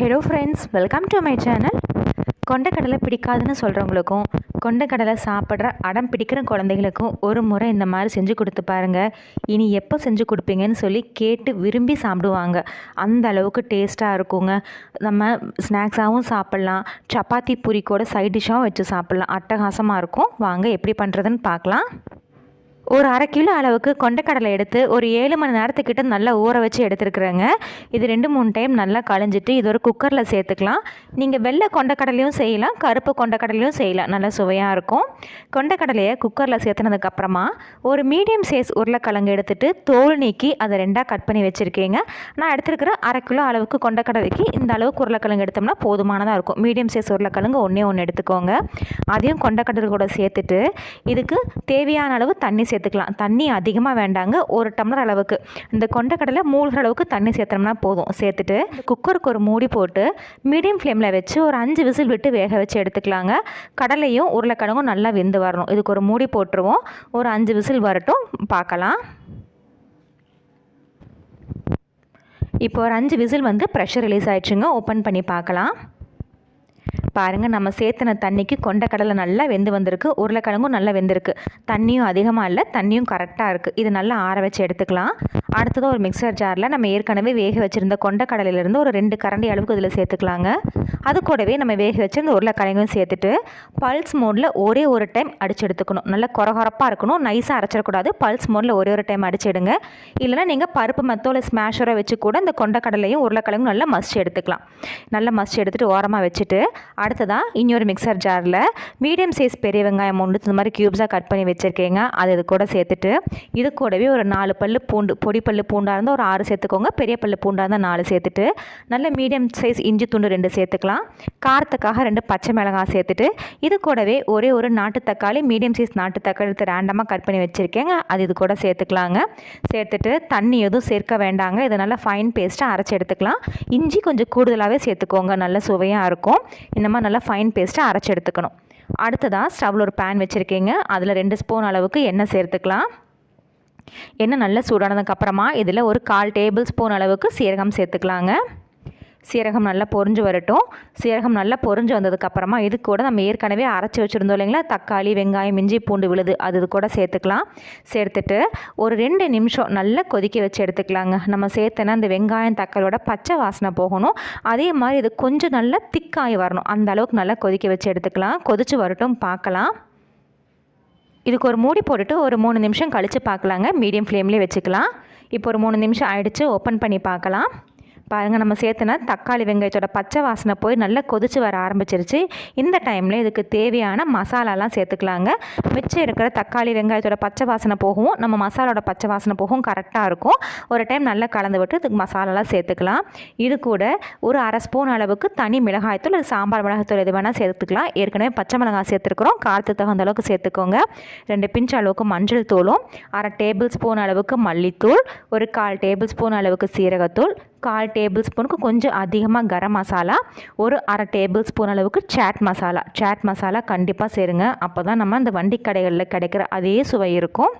Hello friends welcome to my channel கொண்டக்கடலை பிடிக்காதுன்னு சொல்கிறவங்களுக்கும் கொண்டக்கடலை சாப்பிட்ற அடம் பிடிக்கிற குழந்தைகளுக்கும் ஒரு முறை இந்த மாதிரி செஞ்சு கொடுத்து பாருங்கள் இனி எப்போ செஞ்சு கொடுப்பீங்கன்னு சொல்லி கேட்டு விரும்பி சாப்பிடுவாங்க. அந்த அளவுக்கு டேஸ்ட்டாக இருக்குங்க. நம்ம ஸ்நாக்ஸாகவும் சாப்பிட்லாம். சப்பாத்தி பூரி கூட சைட் டிஷ்ஷாகவும் வச்சு சாப்பிட்லாம். அட்டகாசமாக இருக்கும். வாங்க எப்படி பண்ணுறதுன்னு பார்க்கலாம். ஒரு அரை கிலோ அளவுக்கு கொண்டைக்கடலை எடுத்து ஒரு ஏழு மணி நேரத்துக்கிட்ட நல்லா ஊற வச்சு எடுத்துருக்குறேங்க. இது ரெண்டு மூணு டைம் நல்லா களைஞ்சிட்டு இது ஒரு குக்கரில் சேர்த்துக்கலாம். நீங்கள் வெள்ளை கொண்டைக்கடலையும் செய்யலாம் கருப்பு கொண்டக்கடலையும் செய்யலாம். நல்லா சுவையாக இருக்கும். கொண்டைக்கடலையை குக்கரில் சேர்த்துனதுக்கப்புறமா ஒரு மீடியம் சைஸ் உருளைக்கிழங்கு எடுத்துகிட்டு தோல் நீக்கி அதை ரெண்டாக கட் பண்ணி வச்சுருக்கீங்க. நான் எடுத்துருக்கிற அரை கிலோ அளவுக்கு கொண்டைக்கடலைக்கு இந்த அளவுக்கு உருளைக்கிழங்கு எடுத்தோம்னா போதுமானதாக இருக்கும். மீடியம் சைஸ் உருளைக்கிழங்கு ஒன்றே ஒன்று எடுத்துக்கோங்க. அதையும் கொண்டைக்கடலை கூட சேர்த்துட்டு இதுக்கு தேவையான அளவு தண்ணி சேர்த்துக்கலாம். தண்ணி அதிகமாக வேண்டாங்க ஒரு டம்ளர் அளவுக்கு. இந்த கொண்டக்கடலை மூழ்கிற அளவுக்கு தண்ணி சேர்த்தோம்னா போதும். சேர்த்துட்டு குக்கருக்கு ஒரு மூடி போட்டு மீடியம் ஃப்ளேமில் வச்சு ஒரு அஞ்சு விசில் விட்டு வேக வச்சு எடுத்துக்கலாங்க. கடலையும் உருளைக்கிழங்கும் நல்லா வெந்து வரணும். இதுக்கு ஒரு மூடி போட்டுருவோம். ஒரு அஞ்சு விசில் வரட்டும். பார்க்கலாம். இப்போ ஒரு அஞ்சு விசில் வந்து ப்ரெஷர் ரிலீஸ் ஆயிடுச்சுங்க. ஓப்பன் பண்ணி பார்க்கலாம். பாருங்கள் நம்ம சேர்த்துன தண்ணிக்கு கொண்ட கடலை நல்லா வெந்து வந்திருக்கு. உருளைக்கிழங்கும் நல்லா வெந்திருக்கு. தண்ணியும் அதிகமாக இல்லை தண்ணியும் கரெக்டாக இருக்குது இது நல்லா ஆற வச்சு எடுத்துக்கலாம். அடுத்தது ஒரு மிக்சர் ஜாரில் நம்ம ஏற்கனவே வேக வச்சுருந்த கொண்ட கடலையிலேருந்து ஒரு ரெண்டு கரண்டி அளவுக்கு இதில் சேர்த்துக்கலாங்க. அது கூடவே நம்ம வேக வச்சிருந்த உருளைக்கிழங்கும் சேர்த்துட்டு பல்ஸ் மோடில் ஒரே ஒரு டைம் அடிச்சு எடுத்துக்கணும். நல்லா குறகுறப்பாக இருக்கணும். நைஸாக அரைச்சிடக்கூடாது. பல்ஸ் மோடில் ஒரே ஒரு டைம் அடிச்சிடுங்க இல்லைனா நீங்கள் பருப்பு மெத்தோல ஸ்மாஷரை வச்சு கூட இந்த கொண்டக்கடலையும் உருளைக்கிழங்கும் நல்லா மசிச்சு எடுத்துக்கலாம். நல்லா மசிச்சு எடுத்துகிட்டு ஓரமாக வச்சுட்டு அடுத்ததாக இன்னொரு மிக்சர் ஜாரில் மீடியம் சைஸ் பெரிய வெங்காயம் ஒன்று இந்த மாதிரி க்யூப்ஸாக கட் பண்ணி வச்சுருக்கேங்க. அது இது கூட சேர்த்துட்டு இது கூடவே ஒரு நாலு பல்லு பூண்டு பொடி பல்லு பூண்டாக இருந்தால் ஒரு ஆறு சேர்த்துக்கோங்க. பெரிய பல்லு பூண்டாக இருந்தால் நாலு சேர்த்துட்டு நல்ல மீடியம் சைஸ் இஞ்சி துண்டு ரெண்டு சேர்த்துக்கலாம். காரத்துக்காக ரெண்டு பச்சை மிளகாய் சேர்த்துட்டு இது கூடவே ஒரே ஒரு நாட்டு தக்காளி மீடியம் சைஸ் நாட்டு தக்காளி எடுத்து ரேண்டமாக கட் பண்ணி வச்சுருக்கேங்க. அது இது கூட சேர்த்துக்கலாங்க. சேர்த்துட்டு தண்ணி எதுவும் சேர்க்க வேண்டாங்க. இதை நல்லா ஃபைன் பேஸ்ட்டாக அரைச்சி எடுத்துக்கலாம். இஞ்சி கொஞ்சம் கூடுதலாகவே சேர்த்துக்கோங்க. நல்ல சுவையாக இருக்கும். இந்த மாதிரி நல்லா ஃபைன் பேஸ்ட்டாக அரைச்சி எடுத்துக்கணும். அடுத்ததாக ஸ்டவ்வில் ஒரு பேன் வச்சுருக்கீங்க. அதில் ரெண்டு ஸ்பூன் அளவுக்கு எண்ணெய் சேர்த்துக்கலாம். எண்ணெய் நல்லா சூடானதுக்கப்புறமா இதில் ஒரு கால் டேபிள் ஸ்பூன் அளவுக்கு சீரகம் சேர்த்துக்கலாங்க. சீரகம் நல்லா பொரிஞ்சு வரட்டும். சீரகம் நல்லா பொரிஞ்சு வந்ததுக்கப்புறமா இது கூட நம்ம ஏற்கனவே அரைச்சி வச்சுருந்தோம் இல்லைங்களா? தக்காளி வெங்காயம் இஞ்சி பூண்டு விழுது அது இது கூட சேர்த்துக்கலாம். சேர்த்துட்டு ஒரு ரெண்டு நிமிஷம் நல்லா கொதிக்க வச்சு எடுத்துக்கலாங்க. நம்ம சேர்த்தனா அந்த வெங்காயம் தக்காளியோட பச்சை வாசனை போகணும். அதே மாதிரி இது கொஞ்சம் நல்லா திக்காகி வரணும். அந்த அளவுக்கு நல்லா கொதிக்க வச்சு எடுத்துக்கலாம். கொதிச்சு வரட்டும் பார்க்கலாம். இதுக்கு ஒரு மூடி போட்டுட்டு ஒரு மூணு நிமிஷம் கழித்து பார்க்கலாங்க. மீடியம் ஃப்ளேம்லேயே வச்சுக்கலாம். இப்போ ஒரு மூணு நிமிஷம் ஆயிடுச்சு. ஓப்பன் பண்ணி பார்க்கலாம். பாருங்கள் நம்ம சேர்த்துனா தக்காளி வெங்காயத்தோட பச்சை வாசனை போய் நல்லா கொதிச்சு வர ஆரம்பிச்சிருச்சு. இந்த டைமில் இதுக்கு தேவையான மசாலாலாம் சேர்த்துக்கலாங்க. மிச்சம் இருக்கிற தக்காளி வெங்காயத்தோட பச்சை வாசனை போகவும் நம்ம மசாலோட பச்சை வாசனை போகவும் கரெக்டாக இருக்கும். ஒரு டைம் நல்லா கலந்து விட்டு இதுக்கு மசாலாலாம் சேர்த்துக்கலாம். இது கூட ஒரு அரை ஸ்பூன் அளவுக்கு தனி மிளகாய்த்தூள் அது சாம்பார் மிளகாய்த்தூள் எது வேணால் சேர்த்துக்கலாம். ஏற்கனவே பச்சை மிளகாய் சேர்த்துருக்குறோம். காரத்துக்கு தகுந்த அளவுக்கு சேர்த்துக்கோங்க. ரெண்டு பிஞ்ச் அளவுக்கு மஞ்சள் தூளும் அரை டேபிள் ஸ்பூன் அளவுக்கு மல்லித்தூள் ஒரு கால் டேபிள் ஸ்பூன் அளவுக்கு சீரகத்தூள் கால் டேபிள் ஸ்பூனுக்கு கொஞ்சம் அதிகமாக கரம் மசாலா ஒரு அரை டேபிள் ஸ்பூன் அளவுக்கு சாட் மசாலா. சாட் மசாலா கண்டிப்பாக சேருங்க. அப்போ தான் நம்ம அந்த வண்டி கடைகளில் கிடைக்கிற அதே சுவை இருக்கும்.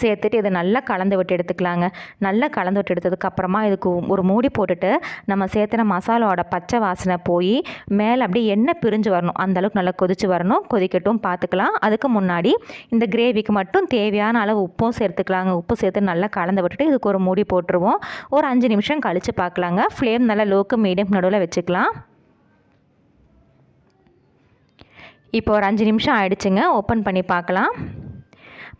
சேர்த்துட்டு இதை நல்லா கலந்து விட்டு எடுத்துக்கலாங்க. நல்லா கலந்து விட்டு எடுத்ததுக்கப்புறமா இதுக்கு ஒரு மூடி போட்டுட்டு நம்ம சேர்த்துன மசாலாவோட பச்சை வாசனை போய் மேலே அப்படியே எண்ணெய் பிரிஞ்சு வரணும். அந்தளவுக்கு நல்லா கொதிச்சு வரணும். கொதிக்கட்டும் பார்த்துக்கலாம். அதுக்கு முன்னாடி இந்த கிரேவிக்கு மட்டும் தேவையான அளவு உப்பும் சேர்த்துக்கலாங்க. உப்பு சேர்த்து நல்லா கலந்து விட்டுட்டு இதுக்கு ஒரு மூடி போட்டுருவோம். ஒரு அஞ்சு நிமிஷம் கழித்து பார்க்கலாங்க. ஃப்ளேம் நல்லா லோக்கு மீடியம் நடுவில் வச்சுக்கலாம். இப்போ ஒரு அஞ்சு நிமிஷம் ஆயிடுச்சுங்க. ஓப்பன் பண்ணி பார்க்கலாம்.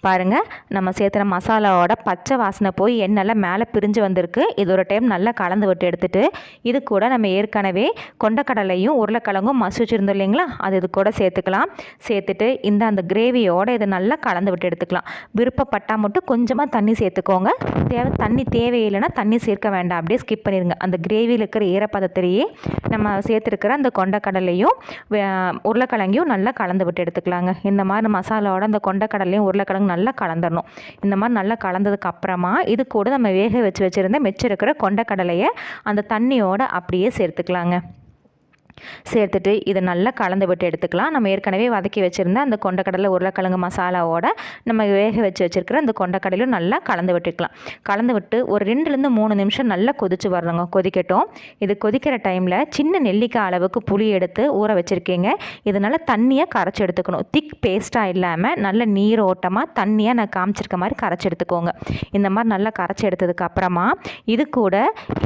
பாருங்கள் நம்ம சேர்த்துற மசாலாவோட பச்சை வாசனை போய் எண்ணெல்லாம் மேலே பிரிஞ்சு வந்திருக்கு. இது ஒரு டைம் நல்லா கலந்து விட்டு எடுத்துகிட்டு இது கூட நம்ம ஏற்கனவே கொண்டக்கடலையும் உருளைக்கிழங்கும் மசி வச்சுருந்தோம் இல்லைங்களா? அது இது கூட சேர்த்துக்கலாம். சேர்த்துட்டு இந்த அந்த கிரேவியோட இதை நல்லா கலந்து விட்டு எடுத்துக்கலாம். விருப்பப்பட்டால் மட்டும் கொஞ்சமாக தண்ணி சேர்த்துக்கோங்க. தேவை தண்ணி தேவையில்லைன்னா தண்ணி சேர்க்க வேண்டாம். அப்படியே ஸ்கிப் பண்ணிடுங்க அந்த கிரேவியில் இருக்கிற ஈரப்பதத்திலேயே நம்ம சேர்த்துருக்கிற அந்த கொண்டக்கடலையும் உருளைக்கிழங்கையும் நல்லா கலந்து விட்டு எடுத்துக்கலாங்க. இந்த மாதிரி மசாலாவோட அந்த கொண்டக்கடலையும் உருளைக்கிழங்கு நல்லா கலந்துடணும் இந்த மாதிரி நல்லா கலந்ததுக்கு அப்புறமா இது கூட நம்ம வேக வச்சு வச்சுருந்த மிச்சம் இருக்கிற கொண்டக்கடலையை அந்த தண்ணியோடு அப்படியே சேர்த்துக்கலாங்க. சேர்த்துட்டு இதை நல்லா கலந்து விட்டு எடுத்துக்கலாம். நம்ம ஏற்கனவே வதக்கி வச்சுருந்த அந்த கொண்டக்கடலை உருளைக்கிழங்கு மசாலாவோட நம்ம வேக வச்சு வச்சுருக்கிற அந்த கொண்டக்கடலையும் நல்லா கலந்து விட்டுக்கலாம். கலந்து விட்டு ஒரு ரெண்டுலேருந்து மூணு நிமிஷம் நல்லா கொதிச்சு வரணுங்க. கொதிக்கட்டும். இது கொதிக்கிற டைமில் சின்ன நெல்லிக்காய் அளவுக்கு புளி எடுத்து ஊற வச்சுருக்கீங்க. இதனால் தண்ணியாக கரைச்சி எடுத்துக்கணும். திக் பேஸ்ட்டாக இல்லாமல் நல்ல நீர் ஓட்டமாக தண்ணியாக நான் காமிச்சிருக்க மாதிரி கரைச்சி எடுத்துக்கோங்க. இந்த மாதிரி நல்லா கரைச்சி எடுத்ததுக்கு அப்புறமா இது கூட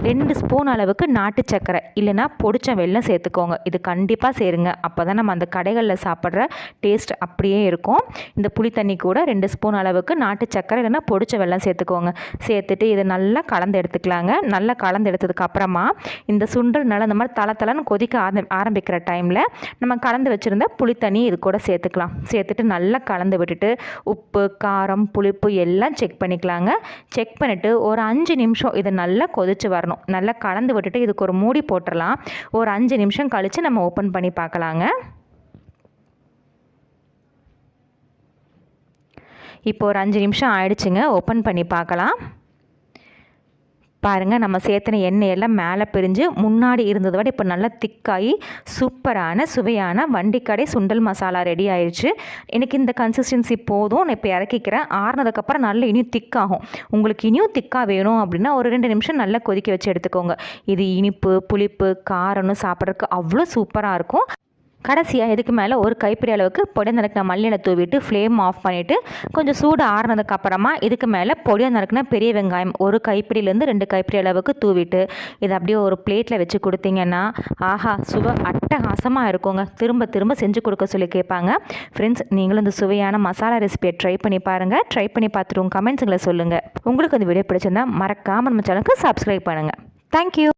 ரெண்டு ஸ்பூன் அளவுக்கு நாட்டு சர்க்கரை இல்லைன்னா பொடிச்ச வெள்ளம் சேர்த்துக்கோங்க. இது கண்டிப்பாக சேருங்க. அப்போ தான் நம்ம அந்த கடைகளில் சாப்பிட்ற டேஸ்ட் அப்படியே இருக்கும். இந்த புளி தண்ணி கூட ரெண்டு ஸ்பூன் அளவுக்கு நாட்டு சக்கரை இல்லைன்னா பொடிச்ச வெள்ளம் சேர்த்துக்கோங்க. சேர்த்துட்டு இதை நல்லா கலந்து எடுத்துக்கலாங்க. நல்லா கலந்து எடுத்ததுக்கு அப்புறமா இந்த சுண்டல் நல்லா இந்த மாதிரி தலை தலைன்னு கொதிக்க ஆரம்பிக்கிற டைமில் நம்ம கலந்து வச்சுருந்த புளி தண்ணி இது கூட சேர்த்துக்கலாம். சேர்த்துட்டு நல்லா கலந்து விட்டுட்டு உப்பு காரம் புளிப்பு எல்லாம் செக் பண்ணிக்கலாங்க. செக் பண்ணிவிட்டு ஒரு அஞ்சு நிமிஷம் இதை நல்லா கொதிச்சு வரணும். நல்லா கலந்து விட்டுட்டு இதுக்கு ஒரு மூடி போட்டுடலாம் ஒரு அஞ்சு நிமிஷம் கழித்து நம்ம ஓப்பன் பண்ணி பார்க்கலாங்க. இப்போ ஒரு அஞ்சு நிமிஷம் ஆயிடுச்சுங்க. ஓப்பன் பண்ணி பார்க்கலாம். பாருங்கள் நம்ம சேர்த்துன எண்ணெயெல்லாம் மேலே பிரிஞ்சு முன்னாடி இருந்ததை விட இப்போ நல்லா திக்காகி சூப்பரான சுவையான வண்டிக்கடை சுண்டல் மசாலா ரெடி ஆயிடுச்சு எனக்கு இந்த கன்சிஸ்டன்சி போதும். நான் இப்போ இறக்கிக்கிறேன். ஆறுனதுக்கப்புறம் நல்லா இனியும் திக்காகும். உங்களுக்கு இனியும் திக்காக வேணும் அப்படின்னா ஒரு ரெண்டு நிமிஷம் நல்லா கொதிக்க வச்சு எடுத்துக்கோங்க. இது இனிப்பு புளிப்பு காரம்னு சாப்பிட்றதுக்கு அவ்வளோ சூப்பராக இருக்கும். கடைசியாக இதுக்கு மேலே ஒரு கைப்பிடி அளவுக்கு பொடியை நறுக்கின மல்லியில் தூவிட்டு ஃப்ளேம் ஆஃப் பண்ணிவிட்டு கொஞ்சம் சூடு ஆறுனதுக்கு அப்புறமா இதுக்கு மேலே பொடியை நறுக்கின பெரிய வெங்காயம் ஒரு கைப்பிடியிலேருந்து ரெண்டு கைப்பிடி அளவுக்கு தூவிட்டு இதை அப்படியே ஒரு பிளேட்டில் வச்சு கொடுத்தீங்கன்னா ஆஹா சுவை அட்டகாசமாக இருக்குங்க. திரும்ப திரும்ப செஞ்சு கொடுக்க சொல்லி கேட்பாங்க. ஃப்ரெண்ட்ஸ் நீங்களும் இந்த சுவையான மசாலா ரெசிபியை ட்ரை பண்ணி பாருங்கள் ட்ரை பண்ணி பார்த்துட்டு உங்கள் கமெண்ட்ஸுங்களை சொல்லுங்கள் உங்களுக்கு இந்த வீடியோ பிடிச்சிருந்தா மறக்காமல் நம்ம சேனலுக்கு சப்ஸ்கிரைப் பண்ணுங்கள் தேங்க்யூ